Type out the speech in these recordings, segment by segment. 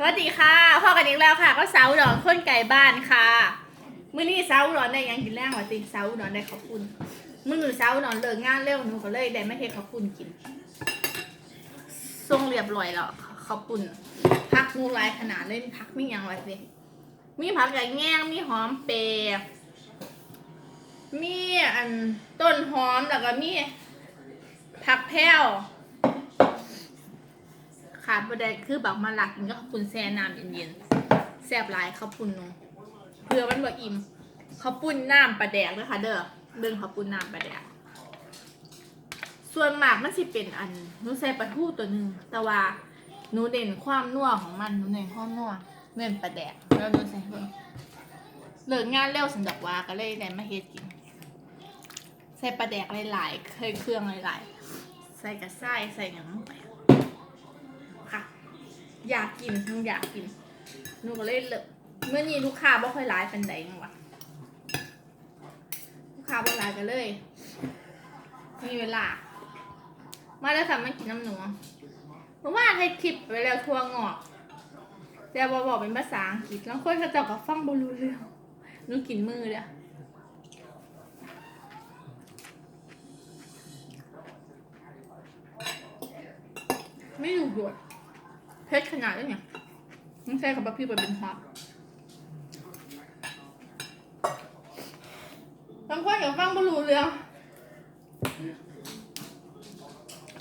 สวัสดีค่ะพ่อกันอีกแล้วค่ะ ก็สาวอุดอนคนไก่บ้านค่ะ มื้อนี้สาวอุดอนได้ยังกินแรงวะติสาวอุดอนได้ข้าวปุ้นมื้อหนูสาวอุดอนเลิกงานเร็วหนูก็เลยได้ไมาเฮ็ดข้าวปุ้นกิน ทรงเรียบร้อยแล้วข้าวปุ้นผักมูลายขนาดเลยผักมีหยังวะติมีผักไก่แง่งมีหอมเปรย์มีอันต้นหอมแล้วก็มีผักแพ้ว ขาดประเด็นคือแบบมาหลักกินก็ข้าวปุ้นแช่น้ำเย็นๆแซ่บหลายข้าวปุ้นนงเพื่อมันบ่อิ่มข้าวปุ้นน้ำปลาแดกนะคะเด้อเบิ่งข้าวปุ้นน้ำปลาแดก ส่วนหมากมันสิเป็นอันหนูใส่ปลาทูตัวหนึ่งแต่ว่าหนูเด่นความนัวของมันหนูเด่นความนัวเน้นปลาแดกแล้วหนูใส่เพิ่มเลิกงานเร็วสันดอกว่าก็เลยได้มาเฮ็ดกินใส่ปลาแดกหลายๆเคยเครื่องหลายๆใส่กระไส้ใส่หยังลงไป อยากกินทั้งอยากกินหนูก็เลยเลิกเมื่อนี้ลูกค้าบ่ค่อยร้ายเป็นใดนังวะลูกค้าบ่ร้ายก็เลย มีเวลา มาแล้วสามารถกินน้ำหนูเพราะว่าให้คลิปไปแล้วทัวงอกแต่บอบอกเป็นภาษาอังกฤษแล้วคนเขาจับกับฟังบรู้เรื่องหนูกินมือเลยไม่ดูดวด เพชรขนาดนี้เนี่ยไม่ใช่กับพี่ไปเป็นฮอตบางคนอยากฟังบรู้เรื่อง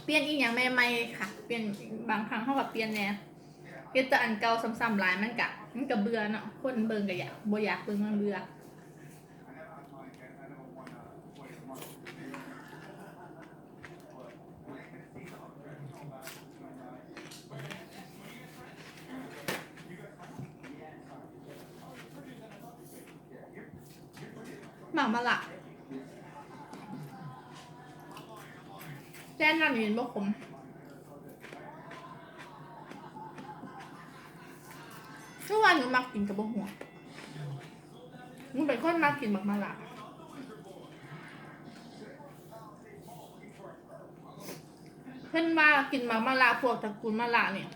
เปลี่ยนอีกอย่างใหม่ๆค่ะ เปลี่ยนบางครั้งเท่ากับเปลี่ยนแน่เปลี่ยนแต่อันเก่าซ้ำๆหลายมันกะมันกะเบื่อเนาะคนเบิ่งกะอยากบ่อยากเบิ่งมันเบื่อ ห มาละแจ้นน้ำยืนบ่ขมทุกวันหนูมักกินกับบ่หัวหนูเป็นคนมักกินหมักมาละเพื่อนมากินหมักมาละพวกตระกูลมาละเนี่ย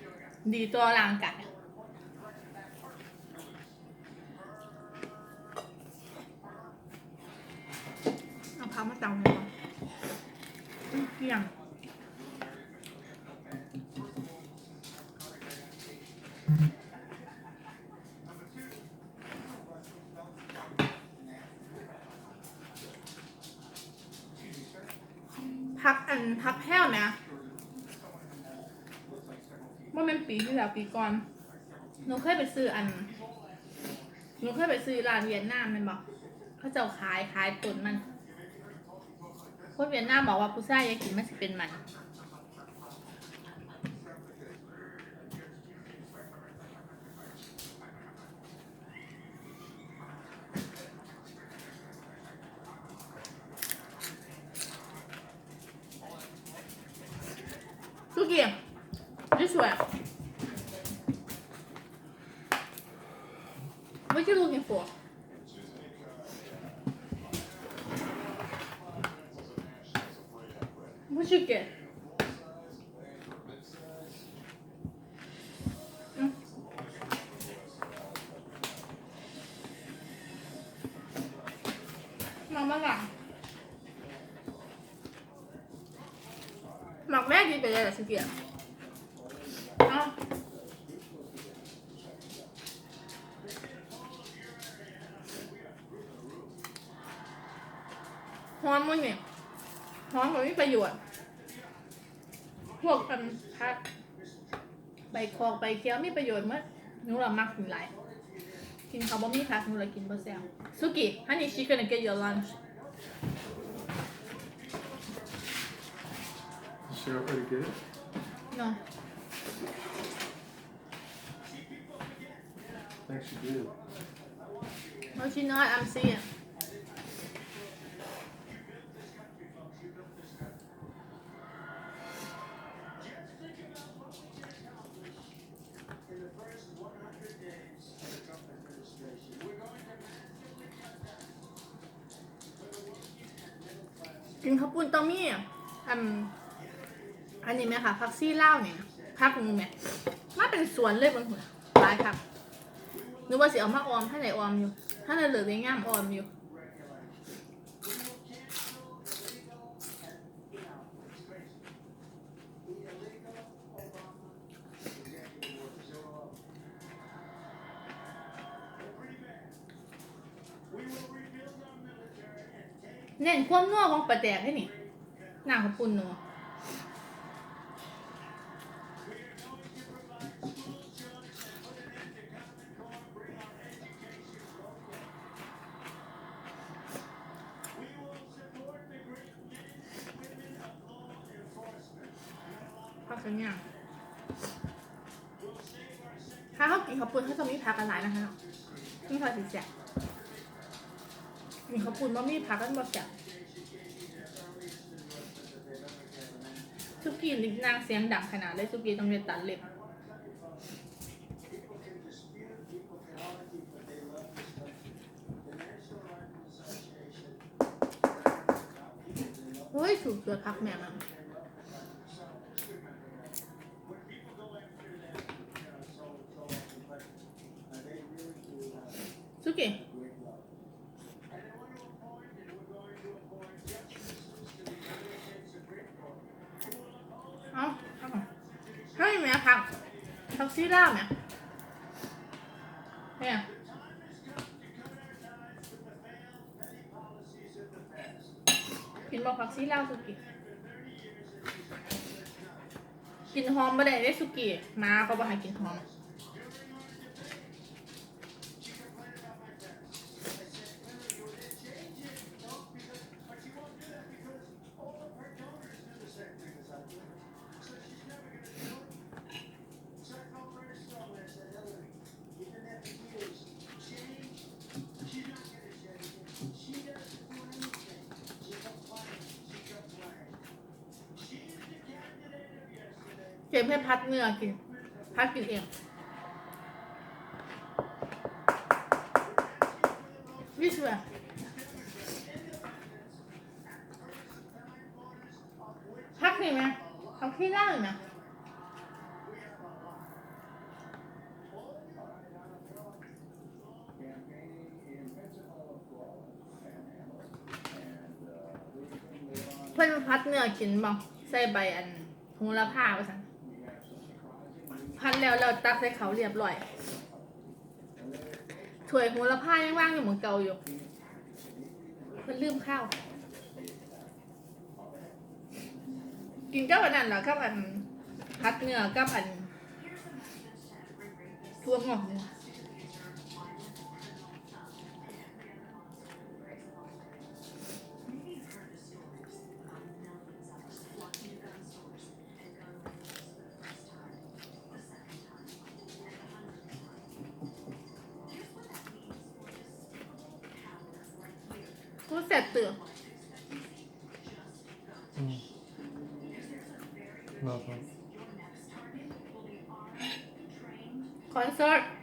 ดีตัวร่างกาย พักอันพักแห้วนะว่าเป็นปีที่แล้วปีก่อนหนูเคยไปซื้ออันหนูเคยไปซื้อร้านเวียดนามมันบอกเขาเจ้าขายขายตุนมันคนเวียดนามบอกว่าผู้ชายอยากกินมันสิเป็นมัน Cookie, this way. What you looking for? หมักแม่กินไปเลยเหรอสิเกียร์เอาหอมมั้งเนี่ยหอมมันมีประโยชน์ พวกกันพักใบคอกใบเคี้ยวมีประโยชน์เมื่อหนูเรามักกินหลายกินเขาบ่มีพักหนูเรากินบ่แซ่บสุกี้ honey she gonna get your lunch Sarah where to get it? No. Thanks, you did. What you not? I'm seeing. อันนี้ไหมคะผักซี่เล่าเนี่ยผักงูเนี่ยมาเป็นสวนเลยบนหัวหลายครับนึกว่าสิเอามาออมถ้าไหนออมอยู่ถ้าไหนเหลือในง่ามออมอยู่เน้นความนัวของปลาแดกให้นี่หน้าของปุ่นนัว พักสัญญาถ้าเขากินข้าวปุ้นเขาจะมีผักกันหลายนะคะเนาะนี่พอสิแซ่บมีข้าวปุ้นบ่มีผักกันบ่แซ่บสุกี้ลิ้นางเสียงดังขนาดเลยสุกี้ต้องเรียนตัดเล็บเฮ้ยสูตรเกลือพักแม่มัน สุกี้เอาเอาให้แม่พักพักซีร่แม่เนี่กินบอกพักซีร่าสุกี้กินหอมไม่ได้ได้สุกี้มาเพราะว่าให้กินหอม บให้พัดเนื้อกินพัดกินเองวิสเวะพักนี่ไหมเอาที่ล่างนะเพื่อนพัดเนื้อกินบ่ใส่ใบอันโหระพาไปสั่ง พันแล้วเราตักใส่เขาเรียบร้อยถ้วยโหระพายังว่างอยู่เหมือนเก่าอยู่เพิ่นลืมข้าว กินกับอันนั้นเหรอกับอันพัดเนื้อกับอันทั่วงอกเนี่ย Mm. Nothing. ค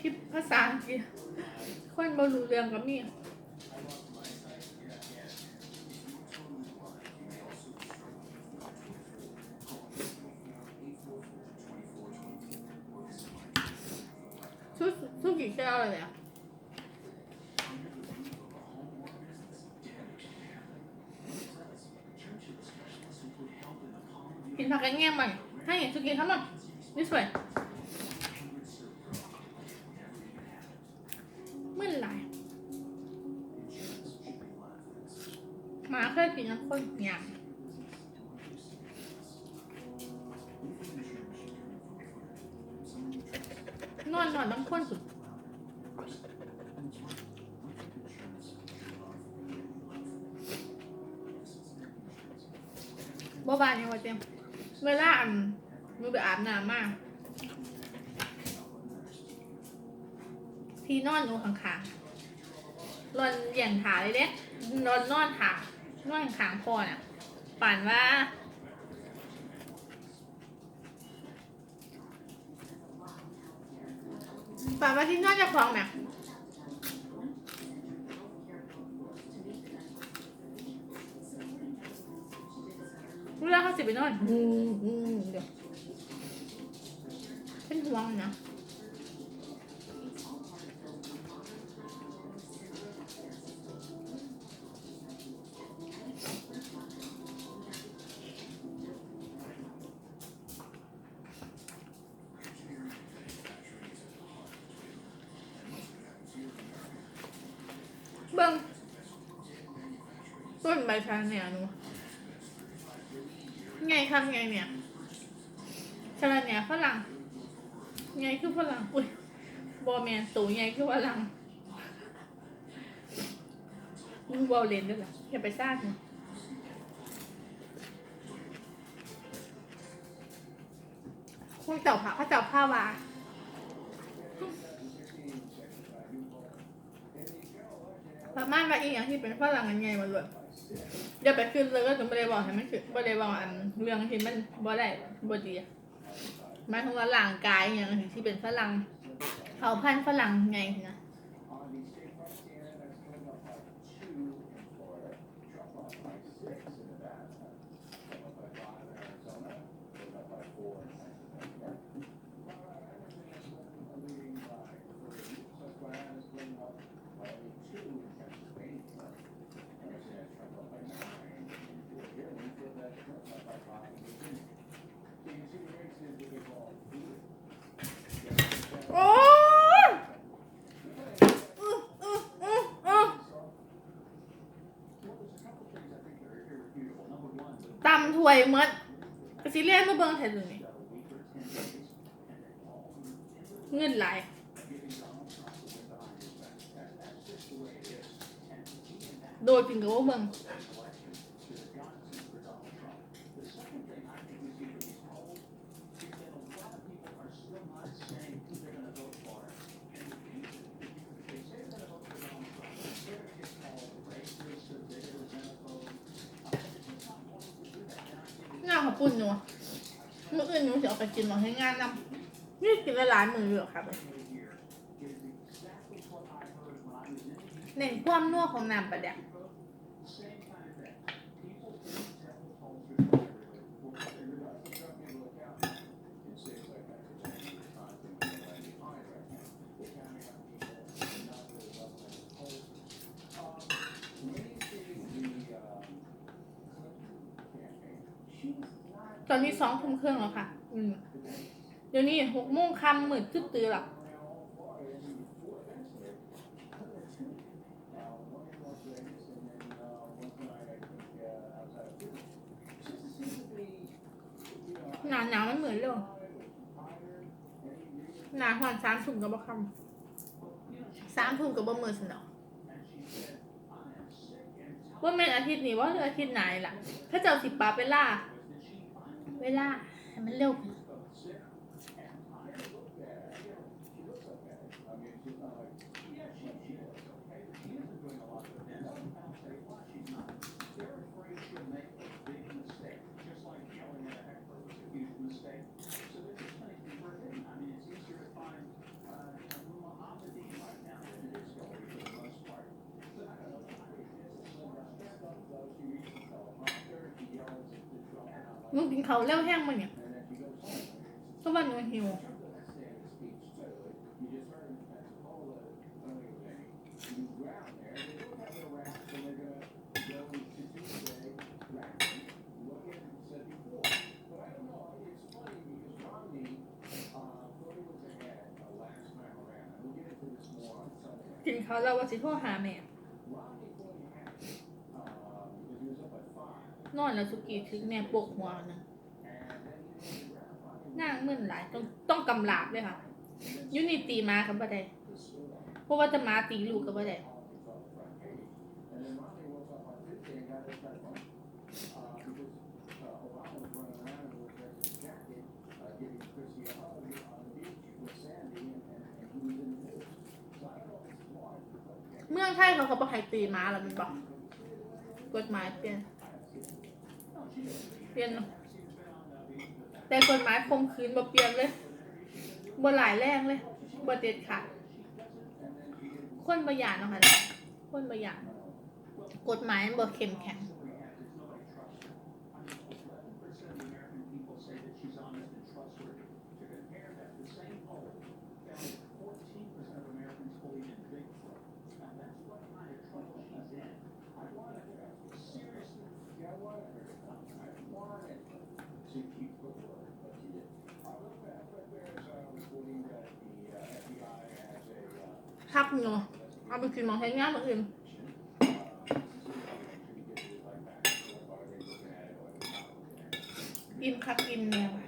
คลิปภาษาอังกฤษคนบ่รู้เรื่องกับมีสู้สู้กี่แก้ว หมาเคยกินน้ำข้นอย่างนอนนอนน้ำข้นสุดบ่บานยังว่าเต็มเวลาอันหนูไปอาบน้ำมาก ที่นอนหนูข้างๆรอนเหยียงขาเลยเด้นอนนอนขา นอนขางพอน่ะป่านว่าป่านว่าที่นอนจะคลองแบบเวลาเขาสิไปนอนอืมอืมเดี๋ยวเป็นห่วงนะ เบิ้งต้นใบชาเนี่ยหนูไงครับไงเนี่ยชาเนี่ยฝรั่งไงคือฝรั่งอุ้ยบอแมนตูไงคือฝรั่งมึงบอลเลนด้วยเหรออย่าไปซ่าสิพวกเจ้าผ้าพระเจ้าผ้าวา สามารถมาอีกอย่างที่เป็นฝรั่งยังไงมันเลยอย่าไปขึ้นเลยก็จะไม่ได้บอกให้มันคือไม่ได้บอกอันเรื่องที่มันบ่ได้บ่ดีหมายถึงว่าร่างกายอย่างที่เป็นฝรั่งเขาพันฝรั่งไงนะ โอ้ยอื้ออื้ออื้ออื้อตำถ้วยหมดกสิเลียนมาเบิ่งแท้ดูนี่เงินหลาย โดยจริงกับว่าเบิงหน้าของปุ่นหนูเมื่ออื่นหนูจะเอาไปกินหมอให้งานนำนี่กินละหลายมืออยู่หรอกครับเน้นความนัวของน้ำปลาแดกต อนนี้สองทุ่มครึ่งแล้วค่ะ อืม เดี๋ยวนี้หกโมงคำหมื่นตึ๊บตือหรอกหนาวหนาวมันเหมือนเลยหนาวหอนสามถุงกับบ่คำสามถุงกับบ่เหมือนสนอว่าเป็นอาทิตย์นี้ว่าอาทิตย์ไหนล่ะ ถ้าเจ้าสิบปาไปล่า เวลาให้มันเร็วขึ้น มึงกินเขาวเร็วแห้งมันเนี่ยก็วันหนูหิวกินเขาวแล้วว่าสิโทรหาแม่ นอนแล้วสุกี้ถึงแม่ปวกหัวนะนั่งมึนหลายต้องต้องกำลาบเลยค่ะยูนี่ตีมากับบ่ได้เพราะว่าจะมาตีลูกกับบ่ได้เมืองไทยเขาเขาบอกให้ตีม้าแล้วมันบอกกฎหมายเปลี่ยน เปลี่ยนเนอะแต่กฎหมายคมคืนบ่เปลี่ยนเลยบ่หลายแรงเลยบ่เด็ดขาดคนบ่หยาดเนาะค่ะคนบ่หยาดกฎหมายมันบ่เข้มแข็ง พักเนาะเอาไปกินมองใช้งานมาอื่นกินคักกินเนี่ยว่ะ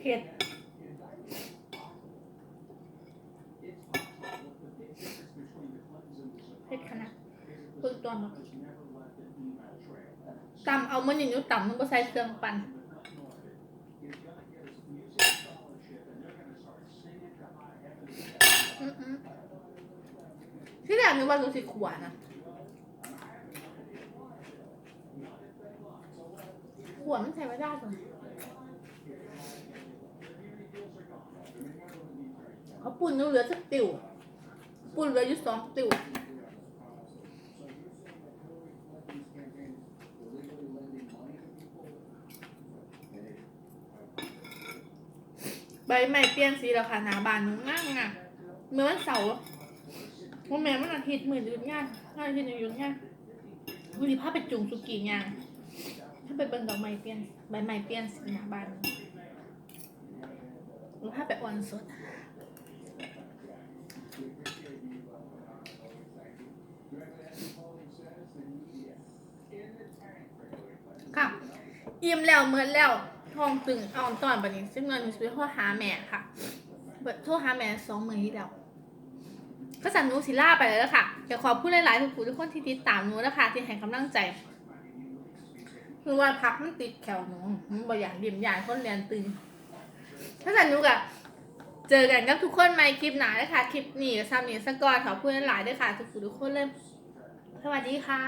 เผ็ดเผ็ดขนาดเพิ่งตอนมาตำเอามันอย่างนี้ตำมันก็ใส่เครื่องปั่นอืมอืมที่แรกนึกว่ารู้สึกขวานะขวามันใช้ไม่ได้เลย เขาปุ่นเหลือสักติวปุ่นเหลืออยู่สองติวใบใหม่เปลี่ยนสีแล้วค่ะหนาบานหนูง่างอะเมื่อวันเสาร์วันแม่วันอาทิตย์มือหยุดงานวันอาทิตย์หยุดงานวันนี้พาไปจุงสุกี้งานถ้าไปเบิ่งดอกไม้เปลี่ยนใบใหม่เปลี่ยนสีหนาบานหรือพาไปอ่อนสดค่ะ อิ่มแล้วเมื่อแล้วท้องตึงอ่อนตอนบัดนี้ ซึ่งเงินหนูซื้อโทรหาแม่ค่ะบิดโทรหาแม่สองมื่นที่แล้วก็สั่นหนูสิล่าไปแล้วค่ะอยากขอบคุณหลายๆทุกผู้ทุกคนที่ติดตามหนูนะคะที่ให้กำลังใจคือว่าพักมันติดแขวหนูมันบ่อยากดิ่มยานคนเรียนตึงถ้าสั่นหนูกะเจอกันกับทุกคนใหม่คลิปหนาเลยค่ะคลิปนี้กับซ้ำนี้สกอร์ขอบคุณหลายๆด้วยค่ะทุกผู้ทุกคนเลยสวัสดีค่ะ